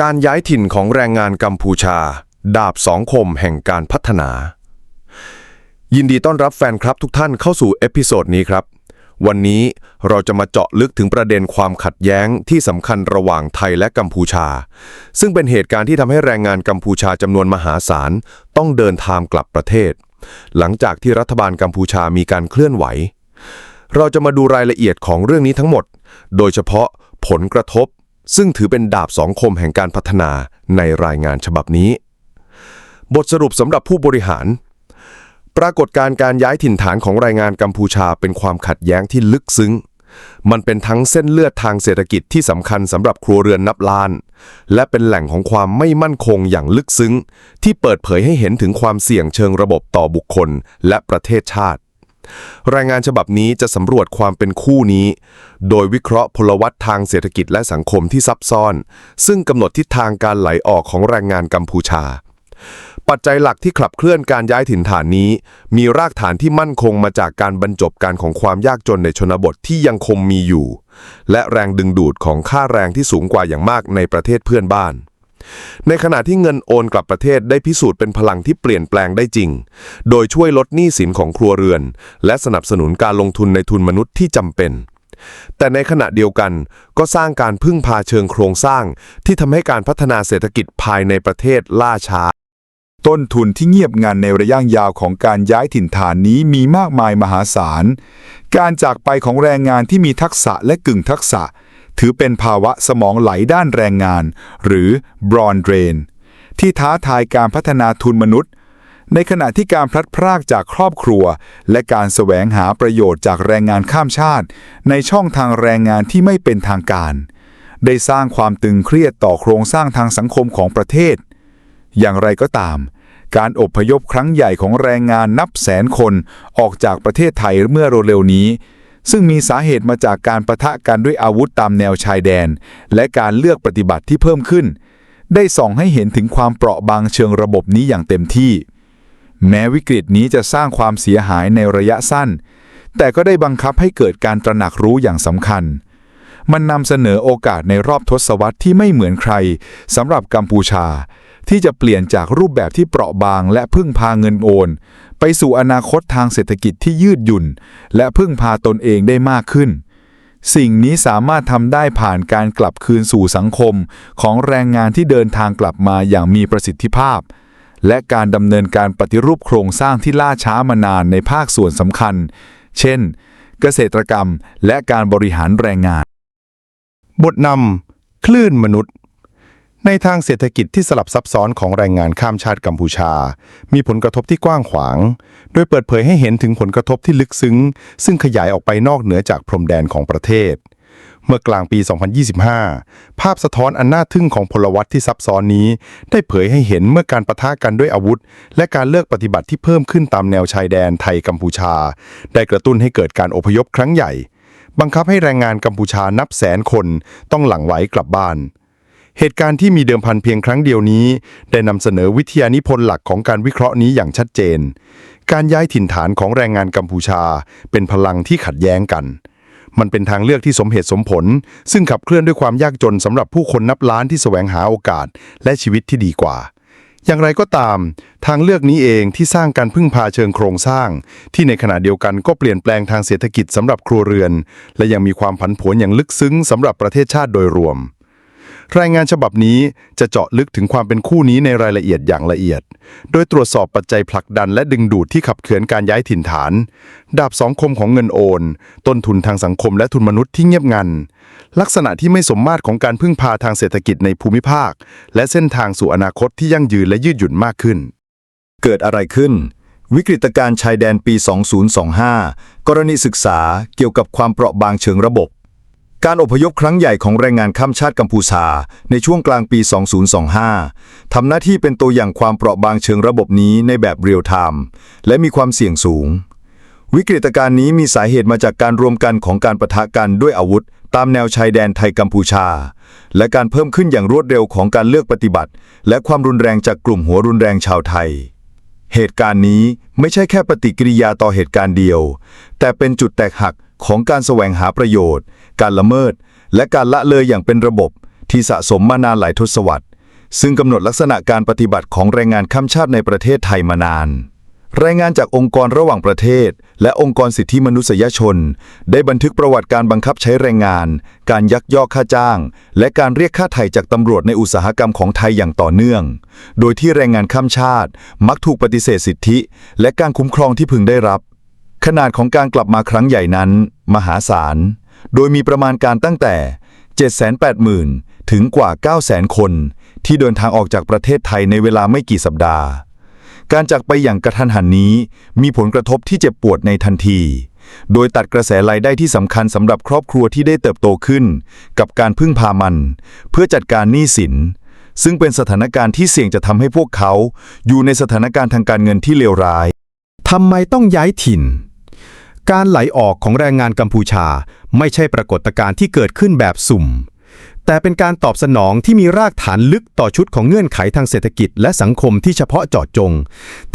การย้ายถิ่นของแรงงานกัมพูชา ดาบสองคมแห่งการพัฒนา ยินดีต้อนรับแฟนครับทุกท่านเข้าสู่เอพิโซดนี้ครับ วันนี้เราจะมาเจาะลึกถึงประเด็นความขัดแย้งที่สำคัญระหว่างไทยและกัมพูชา ซึ่งเป็นเหตุการณ์ที่ทำให้แรงงานกัมพูชาจำนวนมหาศาล ต้องเดินทางกลับประเทศ หลังจากที่รัฐบาลกัมพูชามีการเคลื่อนไหว เราจะมาดูรายละเอียดของเรื่องนี้ทั้งหมด โดยเฉพาะผลกระทบ ซึ่งถือเป็นดาบสองคมแห่งการพัฒนาในรายงานฉบับนี้ บทสรุปสำหรับผู้บริหาร ปรากฏการการย้ายถิ่นฐานของรายงานกัมพูชาเป็นความขัดแย้งที่ลึกซึ้ง มันเป็นทั้งเส้นเลือดทางเศรษฐกิจที่สำคัญสำหรับครัวเรือนนับล้าน และเป็นแหล่งของความไม่มั่นคงอย่างลึกซึ้ง ที่เปิดเผยให้เห็นถึงความเสี่ยงเชิงระบบต่อบุคคลและประเทศชาติ รายงานฉบับนี้จะสำรวจความเป็นคู่นี้ โดยวิเคราะห์พลวัตทางเศรษฐกิจและสังคมที่ซับซ้อน ซึ่งกำหนดทิศทางการไหลออกของแรงงานกัมพูชา ปัจจัยหลักที่ขับเคลื่อนการย้ายถิ่นฐานนี้ มีรากฐานที่มั่นคงมาจากการบรรจบการของความยากจนในชนบทที่ยังคงมีอยู่ และแรงดึงดูดของค่าแรงที่สูงกว่าอย่างมากในประเทศเพื่อนบ้าน ในขณะที่เงินโอนกลับประเทศได้พิสูจน์เป็นพลังที่เปลี่ยนแปลงได้จริง โดยช่วยลดหนี้สินของครัวเรือน และสนับสนุนการลงทุนในทุนมนุษย์ที่จำเป็น แต่ในขณะเดียวกันก็สร้างการพึ่งพาเชิงโครงสร้าง ที่ทำให้การพัฒนาเศรษฐกิจภายในประเทศล่าช้า ต้นทุนที่เงียบงันในระยะยาวของการย้ายถิ่นฐานนี้มีมากมายมหาศาล การจากไปของแรงงานที่มีทักษะและกึ่งทักษะ ถือเป็นภาวะสมองไหลด้านแรงงาน หรือ brown drain ที่ท้าทายการพัฒนาทุนมนุษย์ ในขณะที่การพลัดพรากจากครอบครัว และการแสวงหาประโยชน์จากแรงงานข้ามชาติ ในช่องทางแรงงานที่ไม่เป็นทางการ ได้สร้างความตึงเครียดต่อโครงสร้างทางสังคมของประเทศ อย่างไรก็ตามการอบพยพครั้งใหญ่ของแรงงานนับแสนคนออกจากประเทศไทยเมื่อเร็วๆนี้ ซึ่งมีสาเหตุมาจากการประทะกันด้วยอาวุธตามแนวชายแดน และการเลือกปฏิบัติที่เพิ่มขึ้น ได้ส่องให้เห็นถึงความเปราะบางเชิงระบบนี้อย่างเต็มที่ แม้วิกฤตนี้จะสร้างความเสียหายในระยะสั้น แต่ก็ได้บังคับให้เกิดการตระหนักรู้อย่างสำคัญ มันนำเสนอโอกาสในรอบทศวรรษที่ไม่เหมือนใครสำหรับกัมพูชาที่จะเปลี่ยนจากรูปแบบที่เปราะบางและพึ่งพาเงินโอน ไปสู่อนาคตทางเศรษฐกิจที่ยืดหยุ่น และพึ่งพาตนเองได้มากขึ้น สิ่งนี้สามารถทำได้ผ่านการกลับคืนสู่สังคม ของแรงงานที่เดินทางกลับมาอย่างมีประสิทธิภาพ และการดำเนินการปฏิรูปโครงสร้างที่ล่าช้ามานานในภาคส่วนสำคัญ เช่น เกษตรกรรมและการบริหารแรงงาน บทนำคลื่นมนุษย์ ในทางเศรษฐกิจที่สลับซับซ้อนของแรงงานข้ามชาติกัมพูชา มีผลกระทบที่กว้างขวาง โดยเปิดเผยให้เห็นถึงผลกระทบที่ลึกซึ้ง ซึ่งขยายออกไปนอกเหนือจากพรมแดนของประเทศ เมื่อกลางปี 2025 ภาพสะท้อนอันน่าทึ่งของพลวัตที่ซับซ้อนนี้ ได้เผยให้เห็นเมื่อการประทะกันด้วยอาวุธ และการเลิกปฏิบัติที่เพิ่มขึ้นตามแนวชายแดนไทยกัมพูชา ได้กระตุ้นให้เกิดการอพยพครั้งใหญ่ บังคับให้แรงงานกัมพูชานับแสนคนต้องหลั่งไหลกลับบ้าน เหตุการณ์ที่มีเดิมพันเพียงครั้งเดียวนี้ ได้นำเสนอวิทยานิพนธ์หลักของการวิเคราะห์นี้อย่างชัดเจน การย้ายถิ่นฐานของแรงงานกัมพูชา เป็นพลังที่ขัดแย้งกัน มันเป็นทางเลือกที่สมเหตุสมผล ซึ่งขับเคลื่อนด้วยความยากจนสำหรับผู้คนนับล้านที่แสวงหาโอกาส และชีวิตที่ดีกว่า อย่างไรก็ตาม ทางเลือกนี้เองที่สร้างการพึ่งพาเชิงโครงสร้าง ที่ในขณะเดียวกันก็เปลี่ยนแปลงทางเศรษฐกิจสำหรับครัวเรือน และยังมีความผันผวนอย่างลึกซึ้งสำหรับประเทศชาติโดยรวม รายงานฉบับนี้จะเจาะลึกถึงความเป็นคู่นี้ในรายละเอียดอย่างละเอียด โดยตรวจสอบปัจจัยผลักดันและดึงดูดที่ขับเคลื่อนการย้ายถิ่นฐาน ดาบสองคมของเงินโอน ต้นทุนทางสังคมและทุนมนุษย์ที่เงียบงัน ลักษณะที่ไม่สมมาตรของการพึ่งพาทางเศรษฐกิจในภูมิภาค และเส้นทางสู่อนาคตที่ยั่งยืนและยืดหยุ่นมากขึ้น เกิดอะไรขึ้น วิกฤตการ์ชายแดนปี 2025 กรณีศึกษาเกี่ยวกับความเปราะบางเชิงระบบ การอพยพครั้งใหญ่ของแรงงานข้ามชาติกัมพูชา ในช่วงกลางปี 2025 ทำหน้าที่เป็นตัวอย่างความเปราะบางเชิงระบบนี้ในแบบเรียลไทม์และมีความเสี่ยงสูง วิกฤตการณ์นี้มีสาเหตุมาจากการรวมกันของการปะทะกันด้วยอาวุธ ตามแนวชายแดนไทยกัมพูชา และการเพิ่มขึ้นอย่างรวดเร็วของการเลือกปฏิบัติ และความรุนแรงจากกลุ่มหัวรุนแรงชาวไทย เหตุการณ์นี้ไม่ใช่แค่ปฏิกิริยาต่อเหตุการณ์เดียว แต่เป็นจุดแตกหัก ของการแสวงหาประโยชน์ การละเมิด และการละเลยอย่างเป็นระบบที่สะสมมานานหลายทศวรรษ ซึ่งกำหนดลักษณะการปฏิบัติของแรงงานข้ามชาติในประเทศไทยมานาน รายงานจากองค์กรระหว่างประเทศ และองค์กรสิทธิมนุษยชน ได้บันทึกประวัติการบังคับใช้แรงงาน การยักยอกค่าจ้าง และการเรียกค่าไถ่จากตำรวจในอุตสาหกรรมของไทยอย่างต่อเนื่อง โดยที่แรงงานข้ามชาติ มักถูกปฏิเสธสิทธิ และการคุ้มครองที่พึงได้รับ ขนาดของการกลับมาครั้งใหญ่นั้น มหาศาล โดยมีประมาณการตั้งแต่ 780,000 ถึงกว่า 900,000 คน ที่เดินทางออกจากประเทศไทยในเวลาไม่กี่สัปดาห์ การจากไปอย่างกระทันหันนี้ มีผลกระทบที่เจ็บปวดในทันที โดยตัดกระแสรายได้ที่สำคัญสำหรับครอบครัวที่ได้เติบโตขึ้น กับการพึ่งพามัน เพื่อจัดการหนี้สิน ซึ่งเป็นสถานการณ์ที่เสี่ยงจะทำให้พวกเขา อยู่ในสถานการณ์ทางการเงินที่เลวร้ายทำไมต้องย้ายถิ่น การไหลออกของแรงงานกัมพูชา ไม่ใช่ปรากฏการณ์ที่เกิดขึ้นแบบสุ่ม แต่เป็นการตอบสนองที่มีรากฐานลึกต่อชุดของเงื่อนไขทางเศรษฐกิจและสังคมที่เฉพาะเจาะจง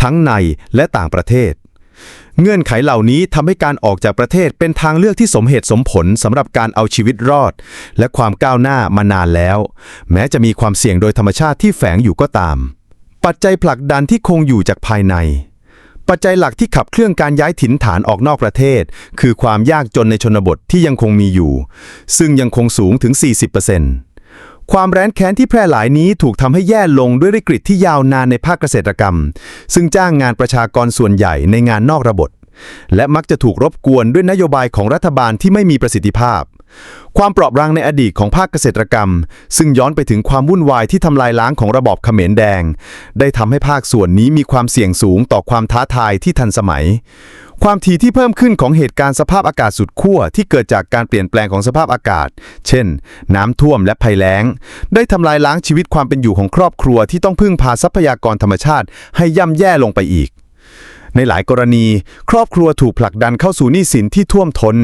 ทั้งในและต่างประเทศ เงื่อนไขเหล่านี้ทำให้การออกจากประเทศเป็นทางเลือกที่สมเหตุสมผลสำหรับการเอาชีวิตรอด และความก้าวหน้ามานานแล้ว แม้จะมีความเสี่ยงโดยธรรมชาติที่แฝงอยู่ก็ตาม ปัจจัยผลักดันที่คงอยู่จากภายใน ปัจจัยหลักที่ขับเคลื่อนการย้ายถิ่นฐานออกนอกประเทศ คือความยากจนในชนบทที่ยังคงมีอยู่ ซึ่งยังคงสูงถึง 40%ความแร้นแค้นที่แพร่หลายนี้ถูกทำให้แย่ลงด้วยวิกฤตที่ยาวนานในภาคเกษตรกรรม ซึ่งจ้างงานประชากรส่วนใหญ่ในงานนอกระบบและมักจะถูกรบกวนด้วยนโยบายของรัฐบาลที่ไม่มีประสิทธิภาพ ความเปราะบางในอดีตของภาคเกษตรกรรม ซึ่งย้อนไปถึงความวุ่นวายที่ทำลายล้างของระบอบเขมรแดง ได้ทำให้ภาคส่วนนี้มีความเสี่ยงสูงต่อความท้าทายที่ทันสมัย ความถี่ที่เพิ่มขึ้นของเหตุการณ์สภาพอากาศสุดขั้วที่เกิดจากการเปลี่ยนแปลงของสภาพอากาศ เช่น น้ำท่วมและภัยแล้ง ได้ทำลายล้างชีวิตความเป็นอยู่ของครอบครัวที่ต้องพึ่งพาทรัพยากรธรรมชาติให้ย่ำแย่ลงไปอีก ในหลายกรณี ครอบครัวถูกผลักดันเข้าสู่หนี้สินที่ท่วมท้น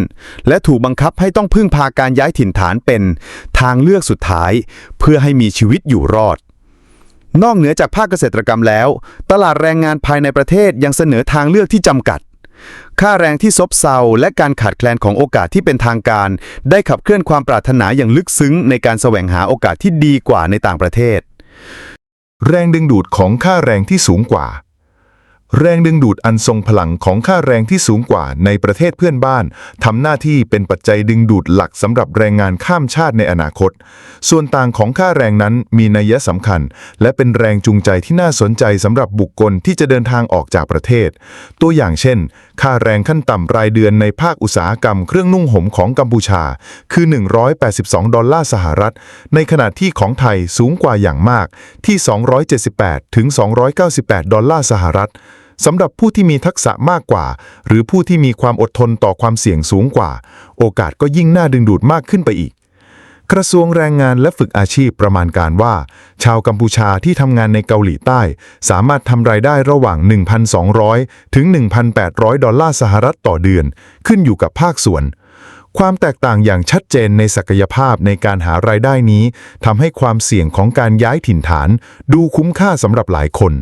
และถูกบังคับให้ต้องพึ่งพาการย้ายถิ่นฐานเป็น ทางเลือกสุดท้าย เพื่อให้มีชีวิตอยู่รอด นอกเหนือจากภาคเกษตรกรรมแล้ว ตลาดแรงงานภายในประเทศยังเสนอทางเลือกที่จำกัด ค่าแรงที่ซบเซาและการขาดแคลนของโอกาสที่เป็นทางการ ได้ขับเคลื่อนความปรารถนาอย่างลึกซึ้ง ในการแสวงหาโอกาสที่ดีกว่าในต่างประเทศ แรงดึงดูดของค่าแรงที่สูงกว่า แรงดึงดูดอันทรงพลังของค่าแรงที่สูงกว่าในประเทศเพื่อนบ้านทำหน้าที่เป็นปัจจัยดึงดูดหลักสำหรับแรงงานข้ามชาติในอนาคต ส่วนต่างของค่าแรงนั้นมีนัยสำคัญ และเป็นแรงจูงใจที่น่าสนใจสำหรับบุคคลที่จะเดินทางออกจากประเทศ ตัวอย่างเช่น ค่าแรงขั้นต่ำรายเดือนในภาคอุตสาหกรรมเครื่องนุ่งห่มของกัมพูชา คือ 182 ดอลลาร์สหรัฐ ในขณะที่ของไทยสูงกว่าอย่างมากที่ 278ถึง298 ดอลลาร์สหรัฐ สำหรับผู้ที่มีทักษะมากกว่า หรือผู้ที่มีความอดทนต่อความเสี่ยงสูงกว่า โอกาสก็ยิ่งน่าดึงดูดมากขึ้นไปอีก กระทรวงแรงงานและฝึกอาชีพประมาณการว่า ชาวกัมพูชาที่ทำงานในเกาหลีใต้ สามารถทำรายได้ระหว่าง 1,200 ถึง 1,800 ดอลลาร์สหรัฐต่อเดือน ขึ้นอยู่กับภาคส่วนความแตกต่างอย่างชัดเจนในศักยภาพในการหารายได้นี้ทำให้ความเสี่ยงของการย้ายถิ่นฐาน ดูคุ้มค่าสำหรับหลายคน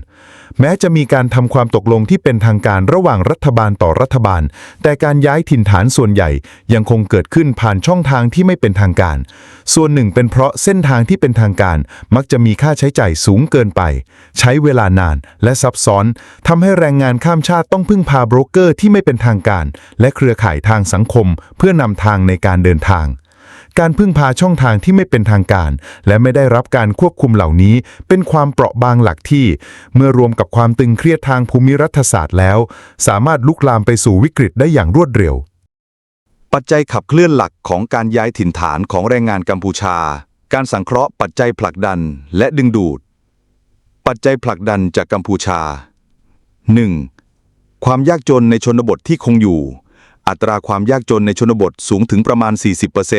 แม้จะมีการทำความตกลงที่เป็นทางการระหว่างรัฐบาลต่อรัฐบาล แต่การย้ายถิ่นฐานส่วนใหญ่ยังคงเกิดขึ้นผ่านช่องทางที่ไม่เป็นทางการ ส่วนหนึ่งเป็นเพราะเส้นทางที่เป็นทางการ มักจะมีค่าใช้จ่ายสูงเกินไป ใช้เวลานานและซับซ้อนทำให้แรงงานข้ามชาติต้องพึ่งพาโบรกเกอร์ที่ไม่เป็นทางการ และเครือข่ายทางสังคม เพื่อนำทางในการเดินทาง การพึ่งพาช่องทางที่ไม่เป็นทางการ และไม่ได้รับการควบคุมเหล่านี้ เป็นความเปราะบางหลักที่ เมื่อรวมกับความตึงเครียดทางภูมิรัฐศาสตร์แล้ว สามารถลุกลามไปสู่วิกฤตได้อย่างรวดเร็ว ปัจจัยขับเคลื่อนหลักของการย้ายถิ่นฐานของแรงงานกัมพูชา การสังเคราะห์ปัจจัยผลักดันและดึงดูด ปัจจัยผลักดันจากกัมพูชา 1. ความยากจนในชนบทที่คงอยู่ อัตราความยากจนในชนบทสูงถึงประมาณ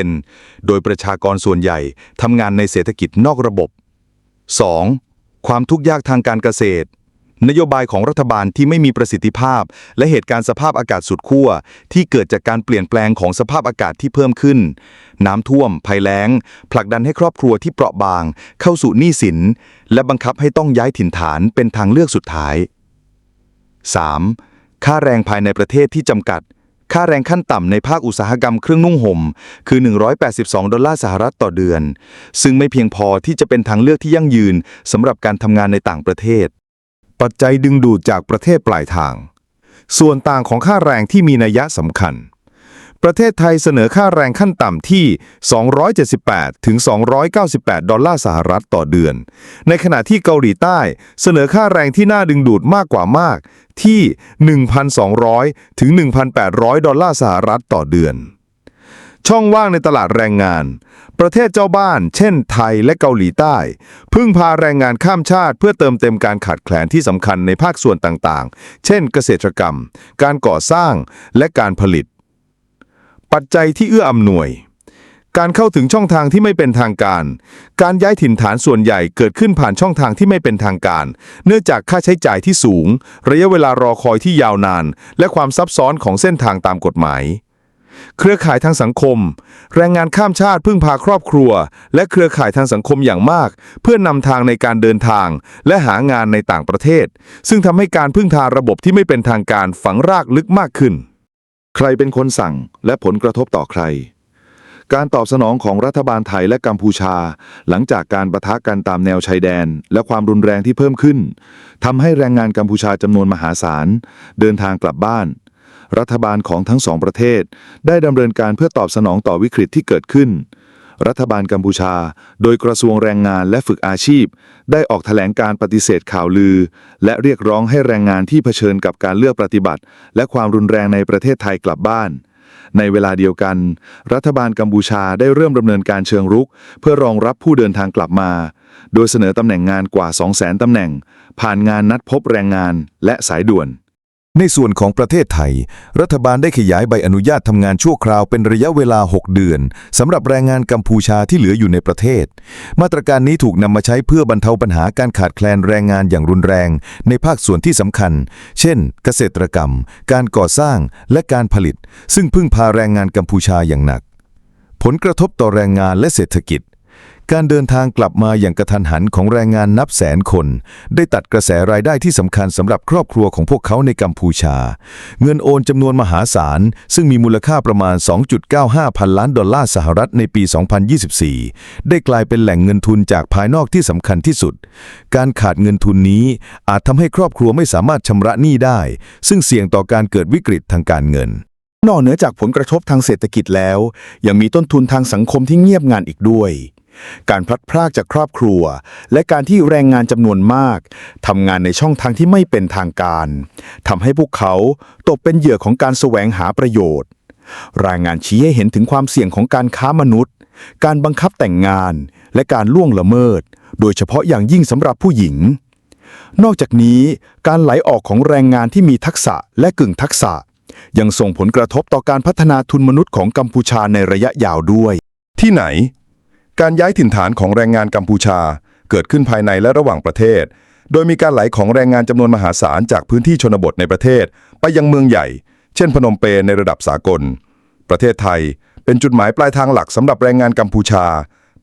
40%โดยประชากรส่วนใหญ่ทำงานในเศรษฐกิจนอกระบบ 2. ความทุกข์ยากทางการเกษตร นโยบายของรัฐบาลที่ไม่มีประสิทธิภาพ และเหตุการณ์สภาพอากาศสุดขั้วที่เกิดจากการเปลี่ยนแปลงของสภาพอากาศที่เพิ่มขึ้น น้ำท่วม ภัยแล้ง ผลักดันให้ครอบครัวที่เปราะบาง เข้าสู่หนี้สิน และบังคับให้ต้องย้ายถิ่นฐานเป็นทางเลือกสุดท้าย 3. ค่าแรงภายในประเทศที่จำกัด ค่าแรงขั้นต่ำในภาคอุตสาหกรรมเครื่องนุ่งห่มคือ 182 ดอลลาร์สหรัฐต่อเดือน ซึ่งไม่เพียงพอที่จะเป็นทางเลือกที่ยั่งยืนสำหรับการทำงานในต่างประเทศ ปัจจัยดึงดูดจากประเทศปลายทาง ส่วนต่างของค่าแรงที่มีนัยสำคัญ ประเทศไทยเสนอค่าแรงขั้นต่ำที่ 278 ถึง 298 ดอลลาร์สหรัฐต่อเดือน ในขณะที่เกาหลีใต้เสนอค่าแรงที่น่าดึงดูดมากกว่ามากที่ 1,200 ถึง 1,800 ดอลลาร์สหรัฐต่อเดือน ช่องว่างในตลาดแรงงาน ประเทศเจ้าบ้าน เช่น ไทยและเกาหลีใต้ พึ่งพาแรงงานข้ามชาติ เพื่อเติมเต็มการขาดแคลนที่สำคัญในภาคส่วนต่างๆ เช่น เกษตรกรรม การก่อสร้างและการผลิต ปัจจัยที่เอื้ออำนวย การเข้าถึงช่องทางที่ไม่เป็นทางการ การย้ายถิ่นฐานส่วนใหญ่เกิดขึ้นผ่านช่องทางที่ไม่เป็นทางการ เนื่องจากค่าใช้จ่ายที่สูง ระยะเวลารอคอยที่ยาวนาน และความซับซ้อนของเส้นทางตามกฎหมายเครือข่ายทางสังคม แรงงานข้ามชาติพึ่งพาครอบครัว และเครือข่ายทางสังคมอย่างมาก เพื่อนนำทางในการเดินทาง และหางานในต่างประเทศ ซึ่งทำให้การพึ่งพาระบบที่ไม่เป็นทางการฝังรากลึกมากขึ้น ใครเป็นคนสั่งและผลกระทบต่อใคร การตอบสนองของรัฐบาลไทยและกัมพูชา หลังจากการประทะกันตามแนวชายแดน และความรุนแรงที่เพิ่มขึ้นทำให้แรงงานกัมพูชาจำนวนมหาศาล เดินทางกลับบ้าน รัฐบาลของทั้งสองประเทศ ได้ดำเนินการเพื่อตอบสนองต่อวิกฤตที่เกิดขึ้น รัฐบาลกัมพูชา โดยกระทรวงแรงงานและฝึกอาชีพ ได้ออกแถลงการปฏิเสธข่าวลือ และเรียกร้องให้แรงงานที่เผชิญกับการเลือกปฏิบัติ และความรุนแรงในประเทศไทยกลับบ้าน ในเวลาเดียวกัน รัฐบาลกัมพูชาได้เริ่มดำเนินการเชิงรุก เพื่อรองรับผู้เดินทางกลับมา โดยเสนอตำแหน่งงานกว่า 200,000ตำแหน่ง ผ่านงานนัดพบแรงงานและสายด่วน ในส่วนของประเทศไทย รัฐบาลได้ขยายใบอนุญาตทำงานชั่วคราวเป็นระยะเวลา 6 เดือนสำหรับแรงงานกัมพูชาที่เหลืออยู่ในประเทศ มาตรการนี้ถูกนำมาใช้เพื่อบรรเทาปัญหาการขาดแคลนแรงงานอย่างรุนแรง ในภาคส่วนที่สำคัญ เช่น เกษตรกรรม การก่อสร้างและการผลิต ซึ่งพึ่งพาแรงงานกัมพูชาอย่างหนัก ผลกระทบต่อแรงงานและเศรษฐกิจ การเดินทางกลับมาอย่างกระทันหันของแรงงานนับแสนคน ได้ตัดกระแสรายได้ที่สำคัญสำหรับครอบครัวของพวกเขาในกัมพูชา เงินโอนจำนวนมหาศาล ซึ่งมีมูลค่าประมาณ 2.95 พันล้านดอลลาร์สหรัฐในปี 2024 ได้กลายเป็นแหล่งเงินทุนจากภายนอกที่สำคัญที่สุด การขาดเงินทุนนี้อาจทำให้ครอบครัวไม่สามารถชำระหนี้ได้ ซึ่งเสี่ยงต่อการเกิดวิกฤตทางการเงินนอกเหนือจากผลกระทบทางเศรษฐกิจแล้ว ยังมีต้นทุนทางสังคมที่เงียบงานอีกด้วย การพลัดพรากจากครอบครัว และการที่แรงงานจำนวนมากทำงานในช่องทางที่ไม่เป็นทางการทำให้พวกเขาตกเป็นเหยื่อของการแสวงหาประโยชน์ รายงานชี้ให้เห็นถึงความเสี่ยงของการค้ามนุษย์ การบังคับแต่งงาน และการล่วงละเมิด โดยเฉพาะอย่างยิ่งสำหรับผู้หญิง นอกจากนี้ การไหลออกของแรงงานที่มีทักษะและกึ่งทักษะ ยังส่งผลกระทบต่อการพัฒนาทุนมนุษย์ของกัมพูชาในระยะยาวด้วย ที่ไหน การย้ายถิ่นฐานของแรงงานกัมพูชา เกิดขึ้นภายในและระหว่างประเทศ โดยมีการไหลของแรงงานจำนวนมหาศาลจากพื้นที่ชนบทในประเทศ ไปยังเมืองใหญ่ เช่นพนมเปญในระดับสากล ประเทศไทยเป็นจุดหมายปลายทางหลักสำหรับแรงงานกัมพูชา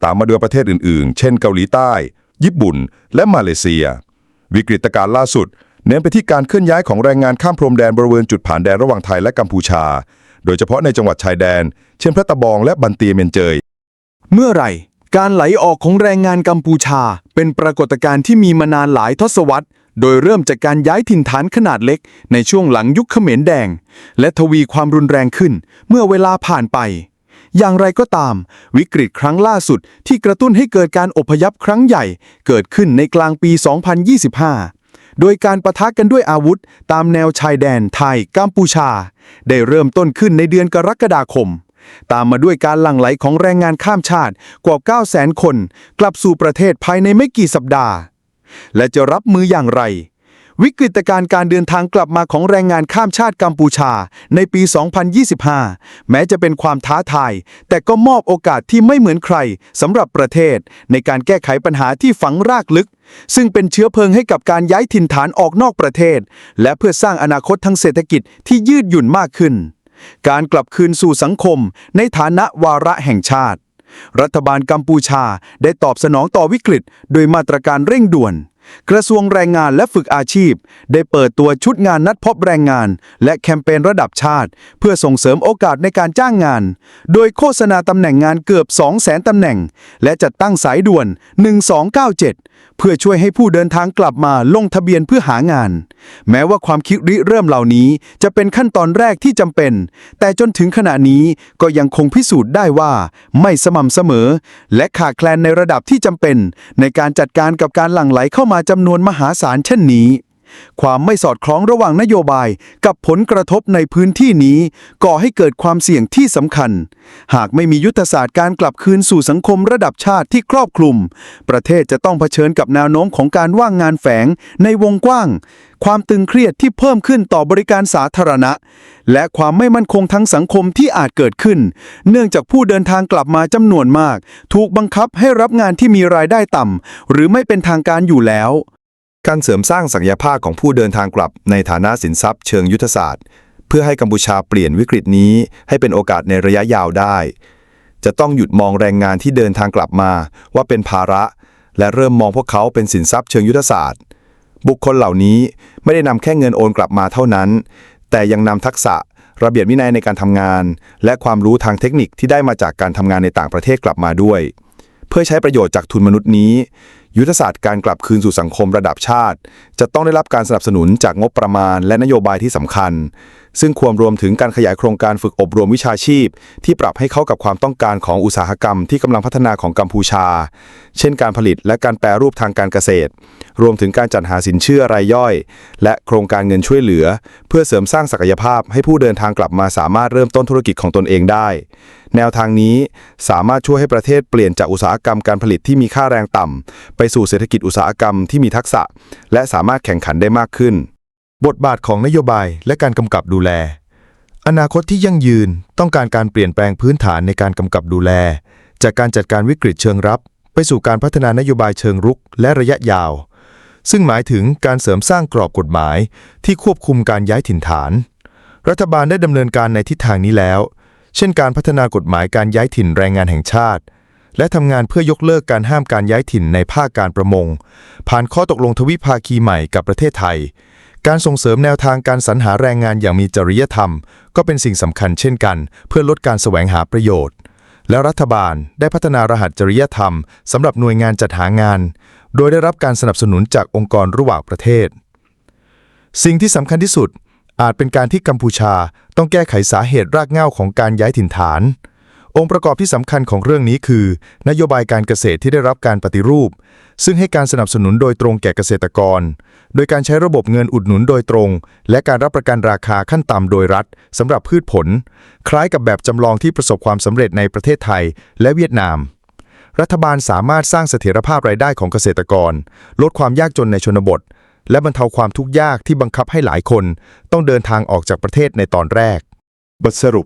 ตามมาด้วยประเทศอื่นๆ เช่นเกาหลีใต้ ญี่ปุ่น และมาเลเซีย วิกฤตการณ์ล่าสุด เน้นไปที่การเคลื่อนย้ายของแรงงานข้ามพรมแดนบริเวณจุดผ่านแดนระหว่างไทยและกัมพูชา โดยเฉพาะในจังหวัดชายแดน เช่นพระตะบองและบันเตียเมียนเจย เมื่อไหร่ การไหลออกของแรงงานกัมพูชา เป็นปรากฏการณ์ที่มีมานานหลายทศวรรษ โดยเริ่มจากการย้ายถิ่นฐานขนาดเล็ก ในช่วงหลังยุคเขมรแดง และทวีความรุนแรงขึ้น เมื่อเวลาผ่านไป อย่างไรก็ตาม วิกฤตครั้งล่าสุดที่กระตุ้นให้เกิดการอพยพครั้งใหญ่ เกิดขึ้นในกลางปี 2025โดยการประทะกันด้วยอาวุธ ตามแนวชายแดนไทยกัมพูชา ได้เริ่มต้นขึ้นในเดือนกรกฎาคม ตามมาด้วยการหลั่งไหลของแรงงานข้ามชาติกว่า 9 0 0 0 0 0 คน กลับสู่ประเทศภายในไม่กี่สัปดาห์ และจะรับมืออย่างไร วิกฤตการณ์การเดินทางกลับมาของแรงงานข้ามชาติกัมพูชา ในปี 2025 แม้จะเป็นความท้าทาย แต่ก็มอบโอกาสที่ไม่เหมือนใครสำหรับประเทศ ในการแก้ไขปัญหาที่ฝังรากลึก ซึ่งเป็นเชื้อเพลิงให้กับการย้ายถิ่นฐานออกนอกประเทศ และเพื่อสร้างอนาคตทางเศรษฐกิจที่ยืดหยุ่นมากขึ้น การกลับคืนสู่สังคมในฐานะวาระแห่งชาติ รัฐบาลกัมพูชาได้ตอบสนองต่อวิกฤตโดยมาตรการเร่งด่วน กระทรวงแรงงานและฝึกอาชีพ ได้เปิดตัวชุดงานนัดพบแรงงาน และแคมเปญระดับชาติ เพื่อส่งเสริมโอกาสในการจ้างงาน โดยโฆษณาตำแหน่งงานเกือบ 200,000ตำแหน่ง และจัดตั้งสายด่วน 1297 เพื่อช่วยให้ผู้เดินทางกลับมาลงทะเบียนเพื่อหางาน แม้ว่าความคิดริเริ่มเหล่านี้ จะเป็นขั้นตอนแรกที่จำเป็น แต่จนถึงขณะนี้ก็ยังคงพิสูจน์ได้ว่า ไม่สม่ำเสมอ และขาดแคลนในระดับที่จำเป็น ในการจัดการกับการหลั่งไหลเข้ามาจำนวนมหาศาลเช่นนี้ ความไม่สอดคล้องระหว่างนโยบายกับผลกระทบในพื้นที่นี้ก่อให้เกิดความเสี่ยงที่สำคัญ หากไม่มียุทธศาสตร์การกลับคืนสู่สังคมระดับชาติที่ครอบคลุม ประเทศจะต้องเผชิญกับแนวโน้มของการว่างงานแฝงในวงกว้าง ความตึงเครียดที่เพิ่มขึ้นต่อบริการสาธารณะ และความไม่มั่นคงทั้งสังคมที่อาจเกิดขึ้น เนื่องจากผู้เดินทางกลับมาจำนวนมาก ถูกบังคับให้รับงานที่มีรายได้ต่ำหรือไม่เป็นทางการอยู่แล้ว การเสริมสร้างศักยภาพของผู้เดินทางกลับในฐานะสินทรัพย์เชิงยุทธศาสตร์ เพื่อให้กัมพูชาเปลี่ยนวิกฤตนี้ให้เป็นโอกาสในระยะยาวได้ จะต้องหยุดมองแรงงานที่เดินทางกลับมา ว่าเป็นภาระ และเริ่มมองพวกเขาเป็นสินทรัพย์เชิงยุทธศาสตร์ บุคคลเหล่านี้ไม่ได้นำแค่เงินโอนกลับมาเท่านั้น แต่ยังนำทักษะระเบียบวินัยในการทำงาน และความรู้ทางเทคนิคที่ได้มาจากการทำงานในต่างประเทศกลับมาด้วย เพื่อใช้ประโยชน์จากทุนมนุษย์นี้ ยุทธศาสตร์การกลับคืนสู่สังคมระดับชาติ จะต้องได้รับการสนับสนุนจากงบประมาณและนโยบายที่สำคัญ ซึ่งควรรวมถึงการขยายโครงการฝึกอบรมวิชาชีพ ที่ปรับให้เข้ากับความต้องการของอุตสาหกรรมที่กำลังพัฒนาของกัมพูชา เช่นการผลิตและการแปรรูปทางการเกษตร รวมถึงการจัดหาสินเชื่อรายย่อย และโครงการเงินช่วยเหลือ เพื่อเสริมสร้างศักยภาพให้ผู้เดินทางกลับมาสามารถเริ่มต้นธุรกิจของตนเองได้ แนวทางนี้สามารถช่วยให้ประเทศเปลี่ยนจากอุตสาหกรรมการผลิตที่มีค่าแรงต่ำไปสู่เศรษฐกิจอุตสาหกรรมที่มีทักษะ และสามารถแข่งขันได้มากขึ้น บทบาทของนโยบายและการกำกับดูแล อนาคตที่ยั่งยืนต้องการการเปลี่ยนแปลงพื้นฐานในการกำกับดูแล จากการจัดการวิกฤตเชิงรับ ไปสู่การพัฒนานโยบายเชิงรุกและระยะยาว ซึ่งหมายถึงการเสริมสร้างกรอบกฎหมาย ที่ควบคุมการย้ายถิ่นฐาน รัฐบาลได้ดำเนินการในทิศทางนี้แล้ว เช่น การพัฒนากฎหมายการย้ายถิ่นแรงงานแห่งชาติ และทำงานเพื่อยกเลิกการห้ามการย้ายถิ่นในภาคการประมง ผ่านข้อตกลงทวิภาคีใหม่กับประเทศไทย การส่งเสริมแนวทางการสรรหาแรงงานอย่างมีจริยธรรม ก็เป็นสิ่งสำคัญเช่นกัน เพื่อลดการแสวงหาประโยชน์ และรัฐบาลได้พัฒนารหัสจริยธรรมสำหรับหน่วยงานจัดหางาน โดยได้รับการสนับสนุนจากองค์กรระหว่างประเทศ สิ่งที่สำคัญที่สุด อาจเป็นการที่กัมพูชาต้องแก้ไขสาเหตุรากเหง้าของการย้ายถิ่นฐาน องค์ประกอบที่สำคัญของเรื่องนี้คือ นโยบายการเกษตรที่ได้รับการปฏิรูป ซึ่งให้การสนับสนุนโดยตรงแก่เกษตรกร โดยการใช้ระบบเงินอุดหนุนโดยตรง และการรับประกันราคาขั้นต่ำโดยรัฐสำหรับพืชผล คล้ายกับแบบจำลองที่ประสบความสำเร็จในประเทศไทยและเวียดนาม รัฐบาลสามารถสร้างเสถียรภาพรายได้ของเกษตรกร ลดความยากจนในชนบท และบรรเทาความทุกข์ยากที่บังคับให้หลายคน ต้องเดินทางออกจากประเทศในตอนแรก บทสรุป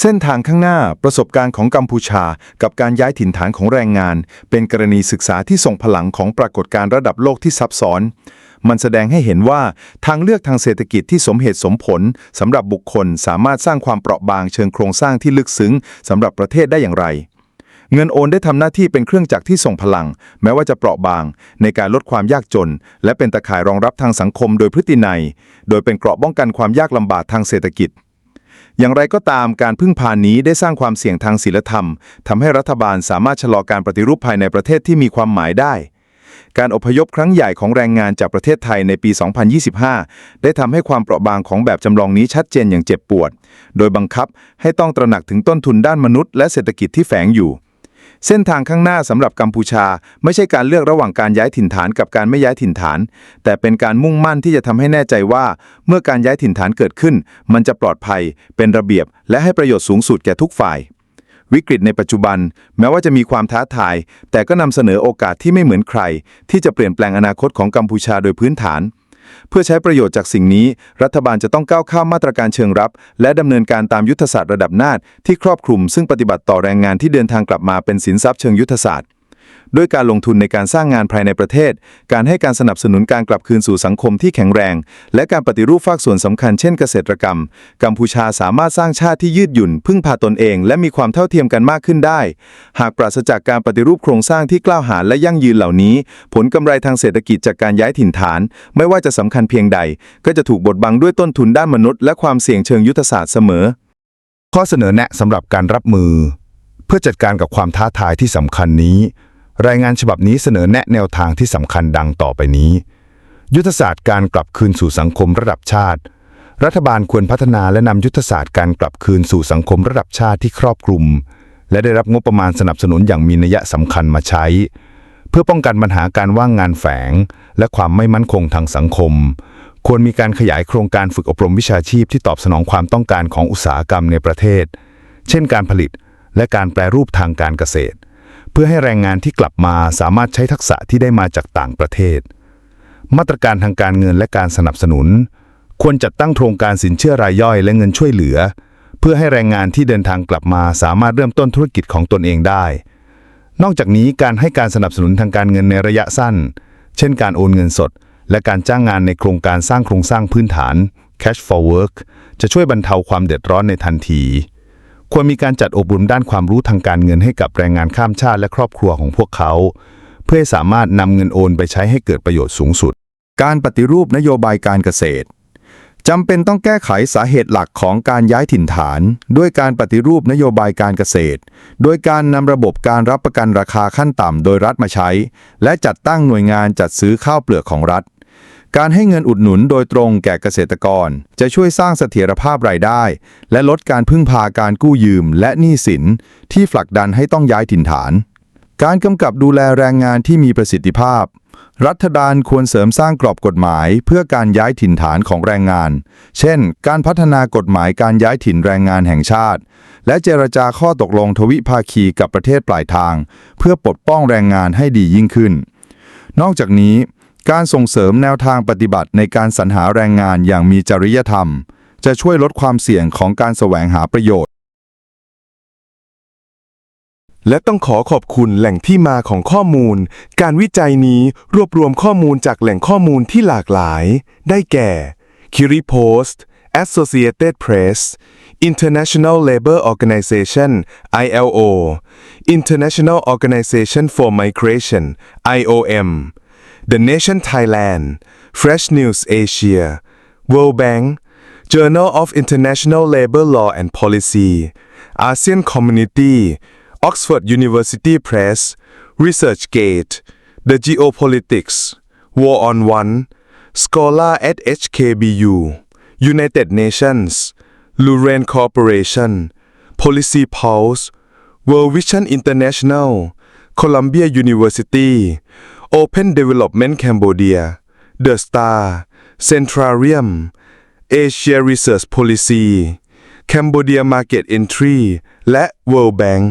เส้นทางข้างหน้าประสบการณ์ของกัมพูชา กับการย้ายถิ่นฐานของแรงงาน เป็นกรณีศึกษาที่ส่งพลังของปรากฏการณ์ระดับโลกที่ซับซ้อน มันแสดงให้เห็นว่าทางเลือกทางเศรษฐกิจที่สมเหตุสมผลสำหรับบุคคลสามารถสร้างความเปราะบางเชิงโครงสร้างที่ลึกซึ้งสำหรับประเทศได้อย่างไร เงินโอนได้ทำหน้าที่เป็นเครื่องจักรที่ส่งพลัง แม้ว่าจะเปราะบาง ในการลดความยากจน และเป็นตะข่ายรองรับทางสังคมโดยพฤตินัย โดยเป็นเกราะป้องกันความยากลำบากทางเศรษฐกิจ อย่างไรก็ตามการพึ่งพานี้ได้สร้างความเสี่ยงทางศีลธรรมทำให้รัฐบาลสามารถชะลอการปฏิรูปภายในประเทศที่มีความหมายได้ การอพยพครั้งใหญ่ของแรงงานจากประเทศไทยในปี 2025 ได้ทำให้ความเปราะบางของแบบจำลองนี้ชัดเจนอย่างเจ็บปวด โดยบังคับให้ต้องตระหนักถึงต้นทุนด้านมนุษย์และเศรษฐกิจที่แฝงอยู่ เส้นทางข้างหน้าสำหรับกัมพูชา ไม่ใช่การเลือกระหว่างการย้ายถิ่นฐานกับการไม่ย้ายถิ่นฐาน แต่เป็นการมุ่งมั่นที่จะทำให้แน่ใจว่า เมื่อการย้ายถิ่นฐานเกิดขึ้น มันจะปลอดภัย เป็นระเบียบ และให้ประโยชน์สูงสุดแก่ทุกฝ่าย วิกฤตในปัจจุบัน แม้ว่าจะมีความท้าทาย แต่ก็นำเสนอโอกาสที่ไม่เหมือนใคร ที่จะเปลี่ยนแปลงอนาคตของกัมพูชาโดยพื้นฐาน เพื่อใช้ประโยชน์จากสิ่งนี้ รัฐบาลจะต้องก้าวข้ามมาตรการเชิงรับ และดำเนินการตามยุทธศาสตร์ระดับนาถที่ครอบคลุม ซึ่งปฏิบัติต่อแรงงานที่เดินทางกลับมาเป็นสินทรัพย์เชิงยุทธศาสตร์ ด้วยการลงทุนในการสร้างงานภายในประเทศ การให้การสนับสนุนการกลับคืนสู่สังคมที่แข็งแรง และการปฏิรูปภาคส่วนสำคัญเช่นเกษตรกรรม กัมพูชาสามารถสร้างชาติที่ยืดหยุ่น พึ่งพาตนเอง และมีความเท่าเทียมกันมากขึ้นได้ หากปราศจากการปฏิรูปโครงสร้างที่กล้าหาญและยั่งยืนเหล่านี้ ผลกำไรทางเศรษฐกิจจากการย้ายถิ่นฐาน ไม่ว่าจะสำคัญเพียงใด ก็จะถูกบดบังด้วยต้นทุนด้านมนุษย์และความเสี่ยงเชิงยุทธศาสตร์เสมอ ข้อเสนอแนะสำหรับการรับมือ เพื่อจัดการกับความท้าทายที่สำคัญนี้ รายงานฉบับนี้เสนอแนะแนวทางที่สำคัญดังต่อไปนี้ ยุทธศาสตร์การกลับคืนสู่สังคมระดับชาติ รัฐบาลควรพัฒนาและนำยุทธศาสตร์การกลับคืนสู่สังคมระดับชาติที่ครอบคลุม และได้รับงบประมาณสนับสนุนอย่างมีนัยสำคัญมาใช้ เพื่อป้องกันปัญหาการว่างงานแฝง และความไม่มั่นคงทางสังคม ควรมีการขยายโครงการฝึกอบรมวิชาชีพที่ตอบสนองความต้องการของอุตสาหกรรมในประเทศ เช่น การผลิตและการแปรรูปทางการเกษตร เพื่อให้แรงงานที่กลับมาสามารถใช้ทักษะที่ได้มาจากต่างประเทศ มาตรการทางการเงินและการสนับสนุน ควรจัดตั้งโครงการสินเชื่อรายย่อยและเงินช่วยเหลือ เพื่อให้แรงงานที่เดินทางกลับมาสามารถเริ่มต้นธุรกิจของตนเองได้ นอกจากนี้การให้การสนับสนุนทางการเงินในระยะสั้น เช่น การโอนเงินสด และการจ้างงานในโครงการสร้างโครงสร้างพื้นฐาน cash for work จะช่วยบรรเทาความเดือดร้อนในทันที ควรมีการจัดอบรมด้านความรู้ทางการเงินให้กับแรงงานข้ามชาติและครอบครัวของพวกเขา เพื่อสามารถนำเงินโอนไปใช้ให้เกิดประโยชน์สูงสุด การปฏิรูปนโยบายการเกษตรจำเป็นต้องแก้ไขสาเหตุหลักของการย้ายถิ่นฐาน ด้วยการปฏิรูปนโยบายการเกษตร โดยการนำระบบการรับประกันราคาขั้นต่ำโดยรัฐมาใช้ และจัดตั้งหน่วยงานจัดซื้อข้าวเปลือกของรัฐ การให้เงินอุดหนุนโดยตรงแก่เกษตรกร จะช่วยสร้างเสถียรภาพรายได้ และลดการพึ่งพาการกู้ยืมและหนี้สิน ที่ผลักดันให้ต้องย้ายถิ่นฐาน การกำกับดูแลแรงงานที่มีประสิทธิภาพ รัฐบาลควรเสริมสร้างกรอบกฎหมาย เพื่อการย้ายถิ่นฐานของแรงงาน เช่น การพัฒนากฎหมายการย้ายถิ่นแรงงานแห่งชาติ และเจรจาข้อตกลงทวิภาคีกับประเทศปลายทาง เพื่อปลดป้องแรงงานให้ดียิ่งขึ้น นอกจากนี้ การส่งเสริมแนวทางปฏิบัติในการสรรหาแรงงานอย่างมีจริยธรรม จะช่วยลดความเสี่ยงของการแสวงหาประโยชน์ และต้องขอขอบคุณแหล่งที่มาของข้อมูล การวิจัยนี้รวบรวมข้อมูลจากแหล่งข้อมูลที่หลากหลาย ได้แก่ Kiri Post Associated Press International Labour Organization ILO International Organization for Migration IOM The Nation Thailand Fresh News Asia World Bank Journal of International Labour Law and Policy ASEAN Community Oxford University Press ResearchGate The Geopolitics War on One Scholar at HKBU United Nations Luren Corporation Policy Pulse World Vision International Columbia University Open Development Cambodia The Star Centrarium Asia Research Policy Cambodia Market Entry และ World Bank